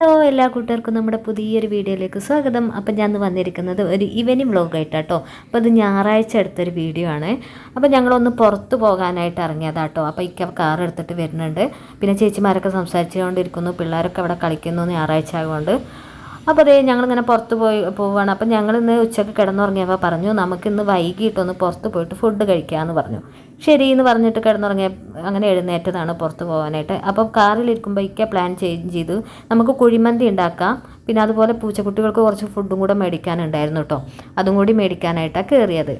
Hello എല്ലാ കൂട്ടുകാർക്കും നമ്മുടെ പുതിയൊരു വീഡിയോയിലേക്ക് സ്വാഗതം. അപ്പം ഞാൻ വന്നിരിക്കുന്നത് ഒരു ഇവനിങ് വ്ലോഗായിട്ടാട്ടോ അപ്പോൾ അത് ഞായറാഴ്ച എടുത്തൊരു വീഡിയോ ആണ്. അപ്പോൾ ഞങ്ങളൊന്ന് പുറത്ത് പോകാനായിട്ട് ഇറങ്ങിയതാട്ടോ. അപ്പോൾ ഇക്ക കാർ എടുത്തിട്ട് വരുന്നുണ്ട്. പിന്നെ ചേച്ചിമാരൊക്കെ സംസാരിച്ചുകൊണ്ടിരിക്കുന്നു. പിള്ളേരൊക്കെ അവിടെ കളിക്കുന്നു. ഞായറാഴ്ച ആയതുകൊണ്ട്. അപ്പോൾ അതേ ഞങ്ങളിങ്ങനെ പുറത്ത് പോയി പോവുകയാണ് അപ്പം ഞങ്ങളിന്ന് ഉച്ചയ്ക്ക് കിടന്നുറങ്ങിയപ്പോൾ പറഞ്ഞു നമുക്കിന്ന് വൈകിട്ടൊന്ന് പുറത്ത് പോയിട്ട് ഫുഡ് കഴിക്കാമെന്ന് പറഞ്ഞു. ശരി എന്ന് പറഞ്ഞിട്ട് കിടന്നുറങ്ങിയ അങ്ങനെ എഴുന്നേറ്റതാണ് പുറത്ത് പോകാനായിട്ട് അപ്പോൾ കാറിലിരിക്കുമ്പോൾ ഇക്ക പ്ലാൻ ചേഞ്ച് ചെയ്തു. നമുക്ക് കുഴിമന്തി ഉണ്ടാക്കാം. പിന്നെ അതുപോലെ പൂച്ചക്കുട്ടികൾക്ക് കുറച്ച് ഫുഡും കൂടെ മേടിക്കാനുണ്ടായിരുന്നു കേട്ടോ അതും കൂടി മേടിക്കാനായിട്ടാണ് കയറിയത്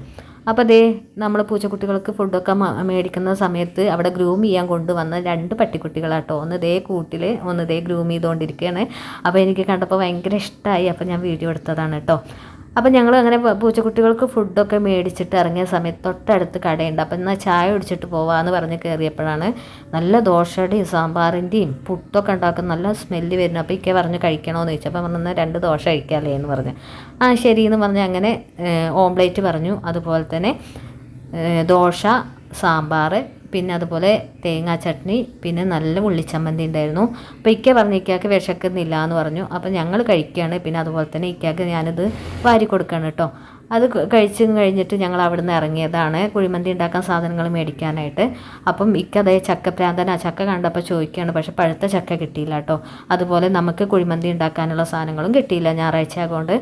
അപ്പോൾ ദേ നമ്മൾ പൂച്ചക്കുട്ടികൾക്ക് ഫുഡൊക്കെ മേടിക്കുന്ന സമയത്ത് അവിടെ ഗ്രൂം ചെയ്യാൻ കൊണ്ടുവന്ന രണ്ട് പട്ടിക്കുട്ടികളാട്ടോ. ഒന്ന് ദേ കൂട്ടിൽ ഒന്ന് ദേ ഗ്രൂം ചെയ്തുകൊണ്ടിരിക്കുകയാണ് അപ്പോൾ എനിക്ക് കണ്ടപ്പോൾ ഭയങ്കര ഇഷ്ടമായി അപ്പോൾ ഞാൻ വീഡിയോ എടുത്തതാണ് കേട്ടോ അപ്പം ഞങ്ങൾ അങ്ങനെ പൂച്ചക്കുട്ടികൾക്ക് ഫുഡൊക്കെ മേടിച്ചിട്ട് ഇറങ്ങിയ സമയത്ത് തൊട്ടടുത്ത് കടയുണ്ട്. അപ്പം എന്നാൽ ചായ കുടിച്ചിട്ട് പോവാമെന്ന് പറഞ്ഞ് കയറിയപ്പോഴാണ് നല്ല ദോശയുടെയും സാമ്പാറിന്റെയും പുട്ടൊക്കെ ഉണ്ടാക്കുന്ന നല്ല സ്മെല്ല് വരുന്നു അപ്പോൾ ഇക്കെ പറഞ്ഞ് കഴിക്കണമെന്ന് ചോദിച്ചു. അപ്പം പറഞ്ഞു രണ്ട് ദോശ കഴിക്കാമല്ലേ എന്ന് പറഞ്ഞു. ആ ശരി എന്ന് പറഞ്ഞ് അങ്ങനെ ഓംപ്ലേറ്റ് പറഞ്ഞു. അതുപോലെ തന്നെ ദോശ സാമ്പാർ പിന്നെ അതുപോലെ തേങ്ങാ ചട്നി പിന്നെ നല്ല ഉള്ളിച്ചമ്മന്തി ഉണ്ടായിരുന്നു. അപ്പോൾ ഇക്ക പറഞ്ഞു ഇക്കാക്ക് വിശക്കുന്നില്ല എന്ന് പറഞ്ഞു. അപ്പോൾ ഞങ്ങൾ കഴിക്കുകയാണ്. പിന്നെ അതുപോലെ തന്നെ ഇക്കാക്ക് ഞാനിത് വാരി കൊടുക്കുകയാണ് കേട്ടോ. അത് കഴിച്ച് കഴിഞ്ഞിട്ട് ഞങ്ങൾ അവിടെ നിന്ന് ഇറങ്ങിയതാണ്. കുഴിമന്തി ഉണ്ടാക്കാൻ സാധനങ്ങൾ മേടിക്കാനായിട്ട്. അപ്പം ഇക്കതേ ചക്ക പ്രാന്തന ചക്ക കണ്ടപ്പോൾ ചോദിക്കുകയാണ് പക്ഷെ പഴുത്ത ചക്ക കിട്ടിയില്ല കേട്ടോ. അതുപോലെ നമുക്ക് കുഴിമന്തി ഉണ്ടാക്കാനുള്ള സാധനങ്ങളും കിട്ടിയില്ല ഞായറാഴ്ച ആയതുകൊണ്ട്.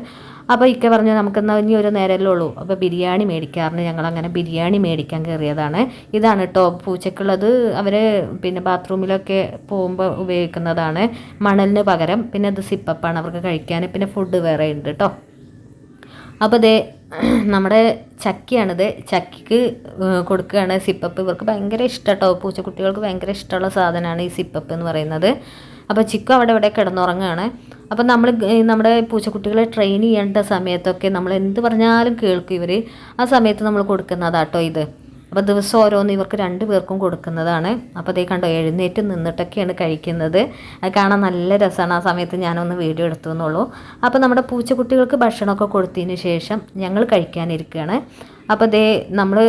അപ്പോൾ ഇക്ക പറഞ്ഞു നമുക്കെന്നാൽ ഇനി ഒരു നേരമല്ലേ ഉള്ളൂ. അപ്പോൾ ബിരിയാണി മേടിക്കാറുണ്ട് ഞങ്ങൾ അങ്ങനെ ബിരിയാണി മേടിക്കാൻ കയറിയതാണ്. ഇതാണ് കേട്ടോ പൂച്ചക്കുള്ളത് അവർ പിന്നെ ബാത്റൂമിലൊക്കെ പോകുമ്പോൾ ഉപയോഗിക്കുന്നതാണ്. മണലിന് പകരം പിന്നെ അത് സിപ്പപ്പാണ് അവർക്ക് കഴിക്കാൻ. പിന്നെ ഫുഡ് വേറെ ഉണ്ട് കേട്ടോ അപ്പോൾ ദേ നമ്മുടെ ചക്കിയാണിത്. ചക്കിക്ക് കൊടുക്കുകയാണ് സിപ്പപ്പ്. ഇവർക്ക് ഭയങ്കര ഇഷ്ടം കേട്ടോ പൂച്ചക്കുട്ടികൾക്ക് ഭയങ്കര ഇഷ്ടമുള്ള സാധനമാണ് ഈ സിപ്പപ്പ് എന്ന് പറയുന്നത്. അപ്പോൾ ചിക്കു അവിടെ ഇവിടെ കിടന്നുറങ്ങുകയാണ്. അപ്പം നമ്മൾ നമ്മുടെ പൂച്ചക്കുട്ടികളെ ട്രെയിൻ ചെയ്യേണ്ട സമയത്തൊക്കെ നമ്മൾ എന്ത് പറഞ്ഞാലും കേൾക്കും ഇവർ ആ സമയത്ത് നമ്മൾ കൊടുക്കുന്നതാട്ടോ ഇത്. അപ്പോൾ ദിവസം ഓരോന്ന് ഇവർക്ക് രണ്ട് പേർക്കും കൊടുക്കുന്നതാണ്. അപ്പോൾ അതേ കണ്ടോ എഴുന്നേറ്റ് നിന്നിട്ടൊക്കെയാണ് കഴിക്കുന്നത്. അത് കാണാൻ നല്ല രസമാണ് ആ സമയത്ത് ഞാനൊന്ന് വീഡിയോ എടുത്തു എന്നുള്ളൂ അപ്പോൾ നമ്മുടെ പൂച്ചക്കുട്ടികൾക്ക് ഭക്ഷണമൊക്കെ കൊടുത്തതിന് ശേഷം ഞങ്ങൾ കഴിക്കാനിരിക്കുകയാണ് അപ്പോൾ അതേ നമ്മൾ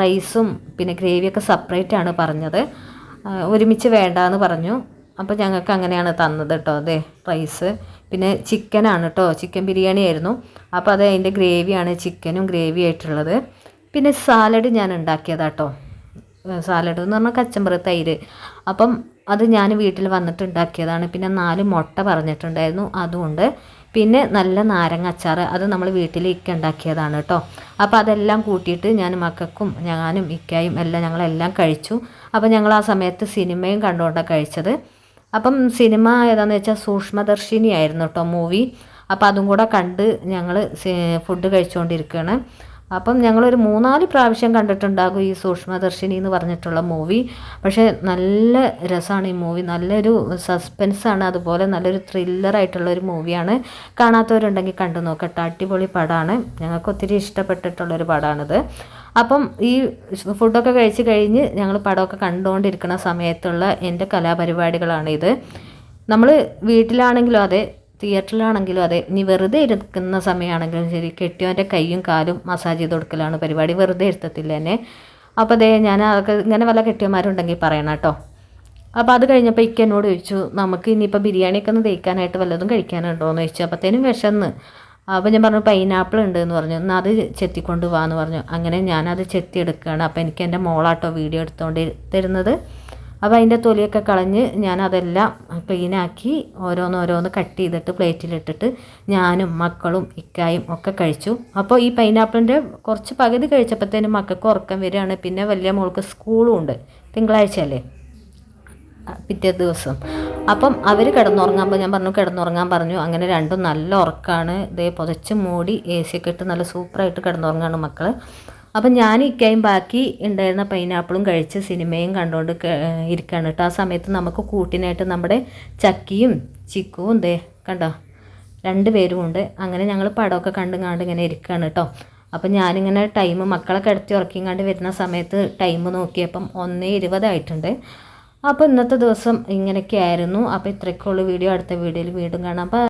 റൈസും പിന്നെ ഗ്രേവിയൊക്കെ സെപ്പറേറ്റ് ആണ് പറഞ്ഞത്. ഒരുമിച്ച് വേണ്ട പറഞ്ഞു. അപ്പോൾ ഞങ്ങൾക്ക് അങ്ങനെയാണ് തന്നത് കേട്ടോ അതെ റൈസ് പിന്നെ ചിക്കനാണ് കേട്ടോ ചിക്കൻ ബിരിയാണി ആയിരുന്നു. അപ്പോൾ അത് അതിന്റെ ഗ്രേവിയാണ് ചിക്കനും ഗ്രേവി ആയിട്ടുള്ളത്. പിന്നെ സാലഡ് ഞാൻ ഉണ്ടാക്കിയതാട്ടോ സാലഡ് എന്ന് പറഞ്ഞാൽ കച്ചമ്പറ് തൈര്. അപ്പം അത് ഞാൻ വീട്ടിൽ വന്നിട്ട് ഉണ്ടാക്കിയതാണ്. പിന്നെ നാല് മുട്ട പറഞ്ഞിട്ടുണ്ടായിരുന്നു അതുകൊണ്ട് പിന്നെ നല്ല നാരങ്ങ അച്ചാർ അത് നമ്മൾ വീട്ടിൽ ഇക്ക ഉണ്ടാക്കിയതാണ് കേട്ടോ അപ്പോൾ അതെല്ലാം കൂട്ടിയിട്ട് ഞാൻ മക്കൾക്കും ഞാനും ഇക്കായും എല്ലാം ഞങ്ങളെല്ലാം കഴിച്ചു. അപ്പോൾ ഞങ്ങൾ ആ സമയത്ത് സിനിമയും കണ്ടുകൊണ്ടാണ് കഴിച്ചത്. അപ്പം സിനിമ ഏതാണെന്ന് വെച്ചാൽ സൂക്ഷ്മദർശിനി ആയിരുന്നു കേട്ടോ മൂവി അപ്പോൾ അതും കൂടെ കണ്ട് ഞങ്ങൾ ഫുഡ് കഴിച്ചുകൊണ്ടിരിക്കുകയാണ് അപ്പം ഞങ്ങളൊരു മൂന്നാൽ പ്രാവശ്യം കണ്ടിട്ടുണ്ടാകും ഈ സൂക്ഷ്മദർശിനി എന്ന് പറഞ്ഞിട്ടുള്ള മൂവി. പക്ഷേ നല്ല രസമാണ് ഈ മൂവി. നല്ലൊരു സസ്പെൻസാണ്. അതുപോലെ നല്ലൊരു ത്രില്ലറായിട്ടുള്ള ഒരു മൂവിയാണ്. കാണാത്തവരുണ്ടെങ്കിൽ കണ്ടു നോക്കട്ടെ. അടിപൊളി പടമാണ് ഞങ്ങൾക്ക് ഒത്തിരി ഇഷ്ടപ്പെട്ടിട്ടുള്ളൊരു പടമാണിത് അപ്പം ഈ ഫുഡൊക്കെ കഴിച്ച് കഴിഞ്ഞ് ഞങ്ങൾ പടമൊക്കെ കണ്ടുകൊണ്ടിരിക്കുന്ന സമയത്തുള്ള എന്റെ കലാപരിപാടികളാണിത് നമ്മൾ വീട്ടിലാണെങ്കിലും അതെ തിയേറ്ററിലാണെങ്കിലും അതെ ഇനി വെറുതെ ഇരിക്കുന്ന സമയമാണെങ്കിലും ശരി കെട്ടിയവന്റെ കൈയും കാലും മസാജ് ചെയ്ത് കൊടുക്കലാണ് പരിപാടി വെറുതെ ഇരുത്തത്തില്ല എന്നെ. അപ്പോൾ അതേ ഞാൻ ഇങ്ങനെ വല്ല കെട്ടിയന്മാരുണ്ടെങ്കിൽ പറയണം കേട്ടോ. അപ്പോൾ അത് കഴിഞ്ഞപ്പോൾ ഇക്ക എന്നോട് ചോദിച്ചു നമുക്ക് ഇനിയിപ്പോൾ ബിരിയാണിയൊക്കെ ഒന്ന് തേക്കാനായിട്ട് വല്ലതും കഴിക്കാനുണ്ടോ എന്ന് ചോദിച്ചു. അപ്പോഴത്തേനും വിശന്ന്. അപ്പോൾ ഞാൻ പറഞ്ഞു പൈനാപ്പിൾ ഉണ്ട് എന്ന് പറഞ്ഞു. എന്നാൽ അത് ചെത്തിക്കൊണ്ട് എന്ന് പറഞ്ഞു. അങ്ങനെ ഞാനത് ചെത്തി എടുക്കുകയാണ് അപ്പോൾ എനിക്ക് എന്റെ മോളാട്ടോ വീഡിയോ എടുത്തുകൊണ്ട് തരുന്നത്. അപ്പോൾ അതിന്റെ തൊലിയൊക്കെ കളഞ്ഞ് ഞാൻ അതെല്ലാം ക്ലീനാക്കി ഓരോന്നോരോന്ന് കട്ട് ചെയ്തിട്ട് പ്ലേറ്റിലിട്ടിട്ട് ഞാനും മക്കളും ഇക്കായും ഒക്കെ കഴിച്ചു. അപ്പോൾ ഈ പൈനാപ്പിളിന്റെ കുറച്ച് പകുതി കഴിച്ചപ്പോഴത്തേനും മക്കൾക്ക് ഉറക്കം വരികയാണ്. പിന്നെ വലിയ മോൾക്ക് സ്കൂളും ഉണ്ട്. തിങ്കളാഴ്ചയല്ലേ പിറ്റേ ദിവസം. അപ്പം അവർ കിടന്നുറങ്ങാൻ ഞാൻ പറഞ്ഞു കിടന്നുറങ്ങാൻ പറഞ്ഞു. അങ്ങനെ രണ്ടും നല്ല ഉറക്കമാണ് ഇതേ പുതച്ച് മൂടി എ സി ഒക്കെ ഇട്ട് നല്ല സൂപ്പറായിട്ട് കിടന്നുറങ്ങാണ് മക്കൾ അപ്പം ഞാൻ ഇക്കയും ബാക്കി ഉണ്ടായിരുന്ന പൈനാപ്പിളും കഴിച്ച് സിനിമയും കണ്ടുകൊണ്ട് ഇരിക്കുകയാണ് കേട്ടോ ആ സമയത്ത് നമുക്ക് കൂട്ടിനായിട്ട് നമ്മുടെ ചക്കിയും ചിക്കുവും ദേ കണ്ടോ? രണ്ട് പേരും ഉണ്ട്. അങ്ങനെ ഞങ്ങൾ പടമൊക്കെ കണ്ടും കണ്ട് ഇങ്ങനെ ഇരിക്കുകയാണ് കേട്ടോ അപ്പം ഞാനിങ്ങനെ ടൈം മക്കളെ കിടത്തി ഉറക്കിയും കണ്ട് വരുന്ന സമയത്ത് ടൈം നോക്കിയപ്പം ഒന്നേ ഇരുപതായിട്ടുണ്ട് അപ്പോൾ ഇന്നത്തെ ദിവസം ഇങ്ങനെയൊക്കെ ആയിരുന്നു. അപ്പോൾ ഇത്രയൊക്കെയുള്ള വീഡിയോ അടുത്ത വീഡിയോയിൽ വീണ്ടും കാണാം. അപ്പോൾ